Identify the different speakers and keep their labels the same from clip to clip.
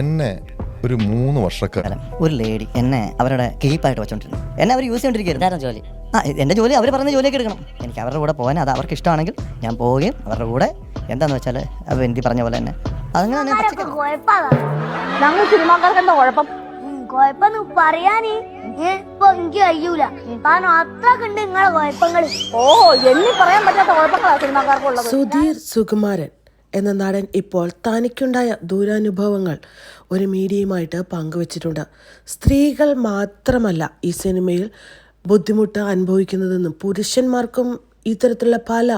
Speaker 1: എന്നെ ഒരു മൂന്ന് വർഷക്കാലം
Speaker 2: ഒരു ലേഡി എന്നെ അവരുടെ കീപ്പായിട്ട് വെച്ചോണ്ടിരുന്നു. എന്നെ അവർ യൂസ് ചെയ്തോണ്ടിരിക്കുന്നു
Speaker 3: ജോലി?
Speaker 2: ആ എന്റെ ജോലി അവർ പറഞ്ഞ ജോലിയൊക്കെ എടുക്കണം. എനിക്ക് അവരുടെ കൂടെ പോകാൻ അത് അവർക്ക് ഇഷ്ടമാണെങ്കിൽ ഞാൻ പോവുകയും അവരുടെ കൂടെ എന്താന്ന് വെച്ചാൽ അവർ എനിക്ക് പറഞ്ഞ പോലെ തന്നെ. അതങ്ങനെ
Speaker 4: ഞങ്ങൾ സിനിമാക്കാർക്ക് എന്താ കുഴപ്പം?
Speaker 5: പറയാന് ഇപ്പൊ എനിക്ക് കഴിയൂല. കാരണം അത്ര ഉണ്ട് നിങ്ങളെ കുഴപ്പങ്ങൾ.
Speaker 4: ഓ എണ്ണി പറയാൻ പറ്റാത്ത കുഴപ്പങ്ങളാ സിനിമാക്കാർക്കുള്ളത്.
Speaker 6: സുധീർ സുകുമാരൻ. എന്ന നടൻ ഇപ്പോൾ തനിക്കുണ്ടായ ദുരനുഭവങ്ങൾ ഒരു മീഡിയയുമായിട്ട് പങ്കുവച്ചിട്ടുണ്ട്. സ്ത്രീകൾ മാത്രമല്ല ഈ സിനിമയിൽ ബുദ്ധിമുട്ട് അനുഭവിക്കുന്നതെന്നും പുരുഷന്മാർക്കും ഇത്തരത്തിലുള്ള പല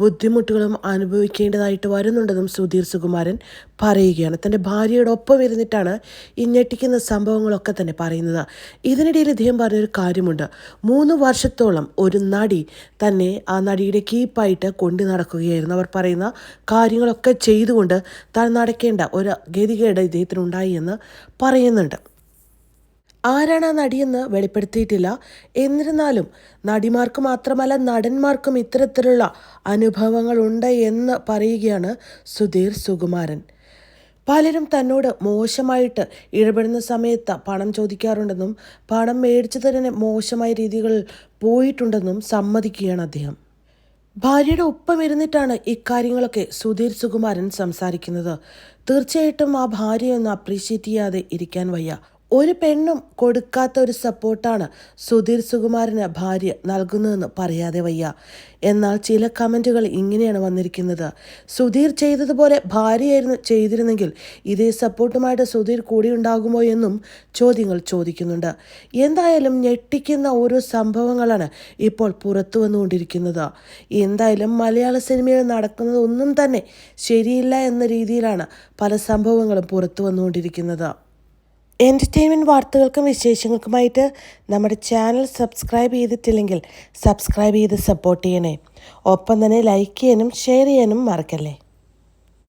Speaker 6: ബുദ്ധിമുട്ടുകളും അനുഭവിക്കേണ്ടതായിട്ട് വരുന്നുണ്ടെന്നും സുധീർ സുകുമാരൻ പറയുകയാണ്. തന്റെ ഭാര്യയുടെ ഒപ്പം ഇരുന്നിട്ടാണ് ഈ ഞെട്ടിക്കുന്ന സംഭവങ്ങളൊക്കെ തന്നെ പറയുന്നത്. ഇതിനിടയിൽ ഇദ്ദേഹം പറഞ്ഞൊരു കാര്യമുണ്ട്. മൂന്ന് വർഷത്തോളം ഒരു നടി തന്നെ ആ നടിയുടെ കീപ്പായിട്ട് കൊണ്ടു നടക്കുകയായിരുന്നു. അവർ പറയുന്ന കാര്യങ്ങളൊക്കെ ചെയ്തുകൊണ്ട് താൻ നടക്കേണ്ട ഒരു ഗതികേട് ഇദ്ദേഹത്തിനുണ്ടായി എന്ന് പറയുന്നുണ്ട്. ആരാണ് ആ നടിയെന്ന് വെളിപ്പെടുത്തിയിട്ടില്ല. എന്നിരുന്നാലും നടിമാർക്ക് മാത്രമല്ല നടന്മാർക്കും ഇത്തരത്തിലുള്ള അനുഭവങ്ങൾ ഉണ്ട് എന്ന് പറയുകയാണ് സുധീർ സുകുമാരൻ. പലരും തന്നോട് മോശമായിട്ട് ഇടപെടുന്ന സമയത്ത് പണം ചോദിക്കാറുണ്ടെന്നും പണം മേടിച്ചു തന്നെ മോശമായ രീതികളിൽ പോയിട്ടുണ്ടെന്നും സമ്മതിക്കുകയാണ് അദ്ദേഹം. ഭാര്യയുടെ ഒപ്പം ഇരുന്നിട്ടാണ് ഇക്കാര്യങ്ങളൊക്കെ സുധീർ സുകുമാരൻ സംസാരിക്കുന്നത്. തീർച്ചയായിട്ടും ആ ഭാര്യയൊന്ന് അപ്രീഷിയേറ്റ് ചെയ്യാതെ ഇരിക്കാൻ വയ്യ. ഒരു പെണ്ണും കൊടുക്കാത്ത ഒരു സപ്പോർട്ടാണ് സുധീർ സുകുമാരന് ഭാര്യ നൽകുന്നതെന്ന് പറയാതെ വയ്യ. എന്നാൽ ചില കമന്റുകൾ ഇങ്ങനെയാണ് വന്നിരിക്കുന്നത്. സുധീർ ചെയ്തതുപോലെ ഭാര്യയായിരുന്നു ചെയ്തിരുന്നെങ്കിൽ ഇതേ സപ്പോർട്ടുമായിട്ട് സുധീർ കൂടി ഉണ്ടാകുമോ എന്നും ചോദ്യങ്ങൾ ചോദിക്കുന്നുണ്ട്. എന്തായാലും ഞെട്ടിക്കുന്ന ഓരോ സംഭവങ്ങളാണ് ഇപ്പോൾ പുറത്തു വന്നുകൊണ്ടിരിക്കുന്നത്. എന്തായാലും മലയാള സിനിമയിൽ നടക്കുന്നത് ഒന്നും തന്നെ ശരിയില്ല എന്ന രീതിയിലാണ് പല സംഭവങ്ങളും പുറത്തു വന്നുകൊണ്ടിരിക്കുന്നത്. എന്റർടൈൻമെന്റ് വാർത്തകൾക്കും വിശേഷങ്ങൾക്കുമായിട്ട് നമ്മുടെ ചാനൽ സബ്സ്ക്രൈബ് ചെയ്തിട്ടില്ലെങ്കിൽ സബ്സ്ക്രൈബ് ചെയ്ത് സപ്പോർട്ട് ചെയ്യണേ. ഒപ്പം തന്നെ ലൈക്ക് ചെയ്യാനും ഷെയർ ചെയ്യാനും മറക്കല്ലേ?